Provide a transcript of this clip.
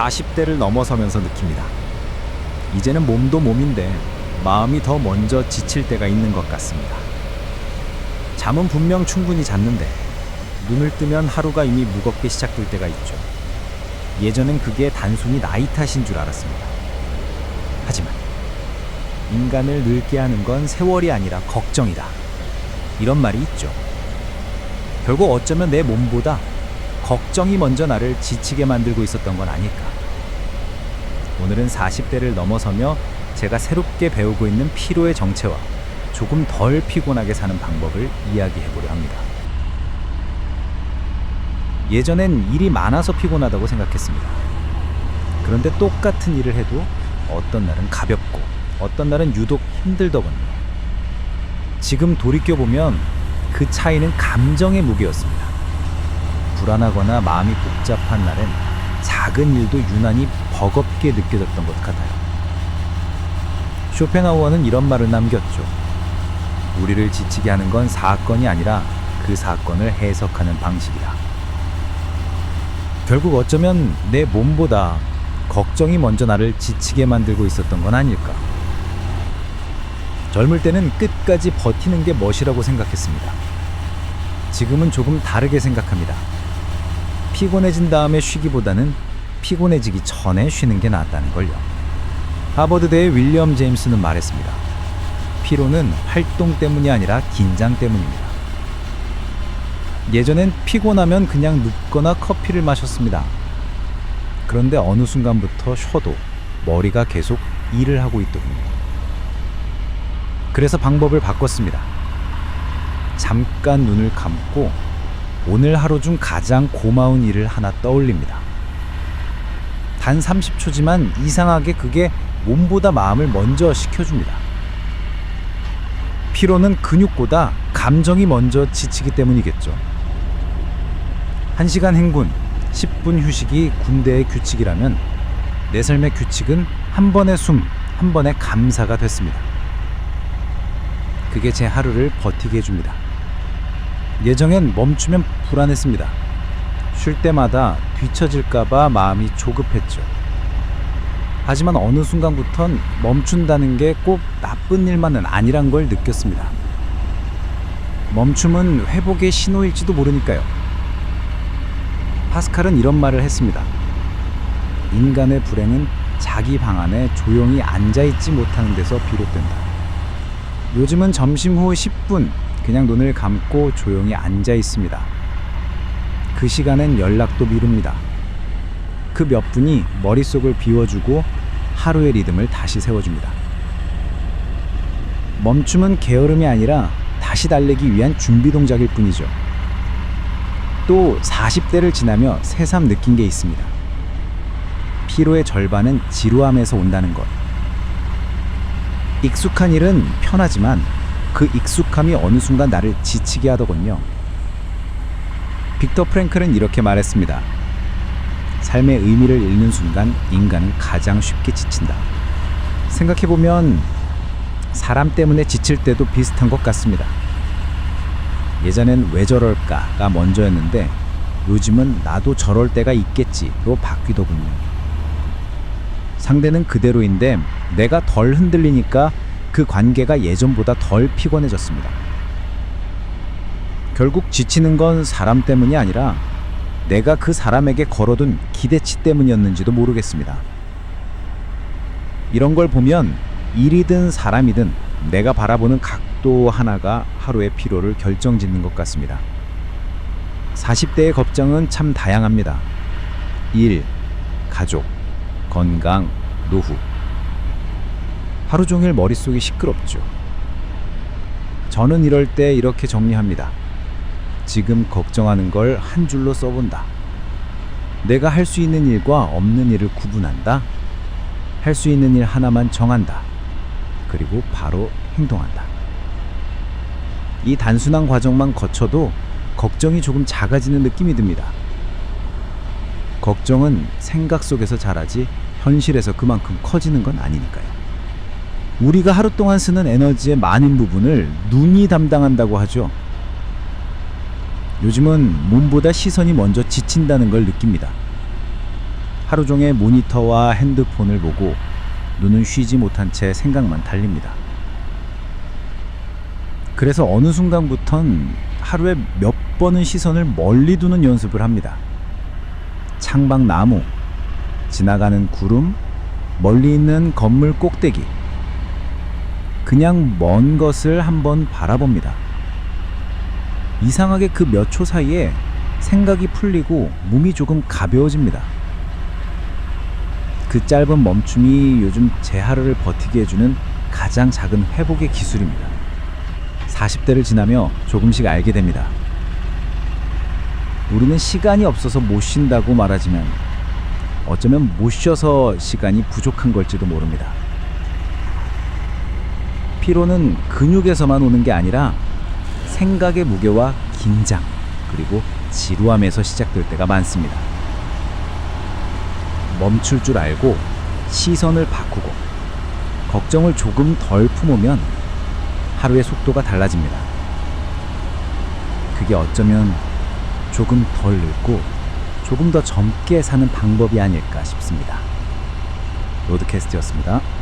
40대를 넘어서면서 느낍니다. 이제는 몸도 몸인데 마음이 더 먼저 지칠 때가 있는 것 같습니다. 잠은 분명 충분히 잤는데 눈을 뜨면 하루가 이미 무겁게 시작될 때가 있죠. 예전엔 그게 단순히 나이 탓인 줄 알았습니다. 하지만 인간을 늙게 하는 건 세월이 아니라 걱정이다. 이런 말이 있죠. 결국 어쩌면 내 몸보다 걱정이 먼저 나를 지치게 만들고 있었던 건 아닐까. 오늘은 40대를 넘어서며 제가 새롭게 배우고 있는 피로의 정체와 조금 덜 피곤하게 사는 방법을 이야기해 보려 합니다. 예전엔 일이 많아서 피곤하다고 생각했습니다. 그런데 똑같은 일을 해도 어떤 날은 가볍고 어떤 날은 유독 힘들더군요. 지금 돌이켜보면 그 차이는 감정의 무게였습니다. 불안하거나 마음이 복잡한 날엔 작은 일도 유난히 버겁게 느껴졌던 것 같아요. 쇼펜하우어는 이런 말을 남겼죠. 우리를 지치게 하는 건 사건이 아니라 그 사건을 해석하는 방식이다. 결국 어쩌면 내 몸보다 걱정이 먼저 나를 지치게 만들고 있었던 건 아닐까. 젊을 때는 끝까지 버티는 게 멋이라고 생각했습니다. 지금은 조금 다르게 생각합니다. 피곤해진 다음에 쉬기보다는 피곤해지기 전에 쉬는 게 낫다는 걸요. 하버드대의 윌리엄 제임스는 말했습니다. 피로는 활동 때문이 아니라 긴장 때문입니다. 예전엔 피곤하면 그냥 눕거나 커피를 마셨습니다. 그런데 어느 순간부터 쉬어도 머리가 계속 일을 하고 있더군요. 그래서 방법을 바꿨습니다. 잠깐 눈을 감고 오늘 하루 중 가장 고마운 일을 하나 떠올립니다. 단 30초지만 이상하게 그게 몸보다 마음을 먼저 식혀줍니다. 피로는 근육보다 감정이 먼저 지치기 때문이겠죠. 1시간 행군, 10분 휴식이 군대의 규칙이라면 내 삶의 규칙은 한 번의 숨, 한 번의 감사가 됐습니다. 그게 제 하루를 버티게 해줍니다. 예정엔 멈추면 불안했습니다. 쉴 때마다 뒤처질까봐 마음이 조급했죠. 하지만 어느 순간부턴 멈춘다는 게 꼭 나쁜 일만은 아니란 걸 느꼈습니다. 멈춤은 회복의 신호일지도 모르니까요. 파스칼은 이런 말을 했습니다. 인간의 불행은 자기 방 안에 조용히 앉아있지 못하는 데서 비롯된다. 요즘은 점심 후 10분 그냥 눈을 감고 조용히 앉아 있습니다. 그 시간엔 연락도 미룹니다. 그 몇 분이 머릿속을 비워주고 하루의 리듬을 다시 세워줍니다. 멈춤은 게으름이 아니라 다시 달리기 위한 준비 동작일 뿐이죠. 또 40대를 지나며 새삼 느낀 게 있습니다. 피로의 절반은 지루함에서 온다는 것. 익숙한 일은 편하지만 그 익숙함이 어느 순간 나를 지치게 하더군요. 빅터 프랭클은 이렇게 말했습니다. 삶의 의미를 잃는 순간 인간은 가장 쉽게 지친다. 생각해보면 사람 때문에 지칠 때도 비슷한 것 같습니다. 예전엔 왜 저럴까가 먼저였는데 요즘은 나도 저럴 때가 있겠지로 바뀌더군요. 상대는 그대로인데 내가 덜 흔들리니까 그 관계가 예전보다 덜 피곤해졌습니다. 결국 지치는 건 사람 때문이 아니라 내가 그 사람에게 걸어둔 기대치 때문이었는지도 모르겠습니다. 이런 걸 보면 일이든 사람이든 내가 바라보는 각도 하나가 하루의 피로를 결정짓는 것 같습니다. 40대의 걱정은 참 다양합니다. 일, 가족, 건강, 노후. 하루 종일 머릿속이 시끄럽죠. 저는 이럴 때 이렇게 정리합니다. 지금 걱정하는 걸 한 줄로 써본다. 내가 할 수 있는 일과 없는 일을 구분한다. 할 수 있는 일 하나만 정한다. 그리고 바로 행동한다. 이 단순한 과정만 거쳐도 걱정이 조금 작아지는 느낌이 듭니다. 걱정은 생각 속에서 자라지 현실에서 그만큼 커지는 건 아니니까요. 우리가 하루 동안 쓰는 에너지의 많은 부분을 눈이 담당한다고 하죠. 요즘은 몸보다 시선이 먼저 지친다는 걸 느낍니다. 하루 종일 모니터와 핸드폰을 보고 눈은 쉬지 못한 채 생각만 달립니다. 그래서 어느 순간부턴 하루에 몇 번은 시선을 멀리 두는 연습을 합니다. 창밖 나무, 지나가는 구름, 멀리 있는 건물 꼭대기. 그냥 먼 것을 한번 바라봅니다. 이상하게 그 몇 초 사이에 생각이 풀리고 몸이 조금 가벼워집니다. 그 짧은 멈춤이 요즘 제 하루를 버티게 해주는 가장 작은 회복의 기술입니다. 40대를 지나며 조금씩 알게 됩니다. 우리는 시간이 없어서 못 쉰다고 말하지만 어쩌면 못 쉬어서 시간이 부족한 걸지도 모릅니다. 피로는 근육에서만 오는 게 아니라 생각의 무게와 긴장 그리고 지루함에서 시작될 때가 많습니다. 멈출 줄 알고 시선을 바꾸고 걱정을 조금 덜 품으면 하루의 속도가 달라집니다. 그게 어쩌면 조금 덜 늙고 조금 더 젊게 사는 방법이 아닐까 싶습니다. 로드캐스트였습니다.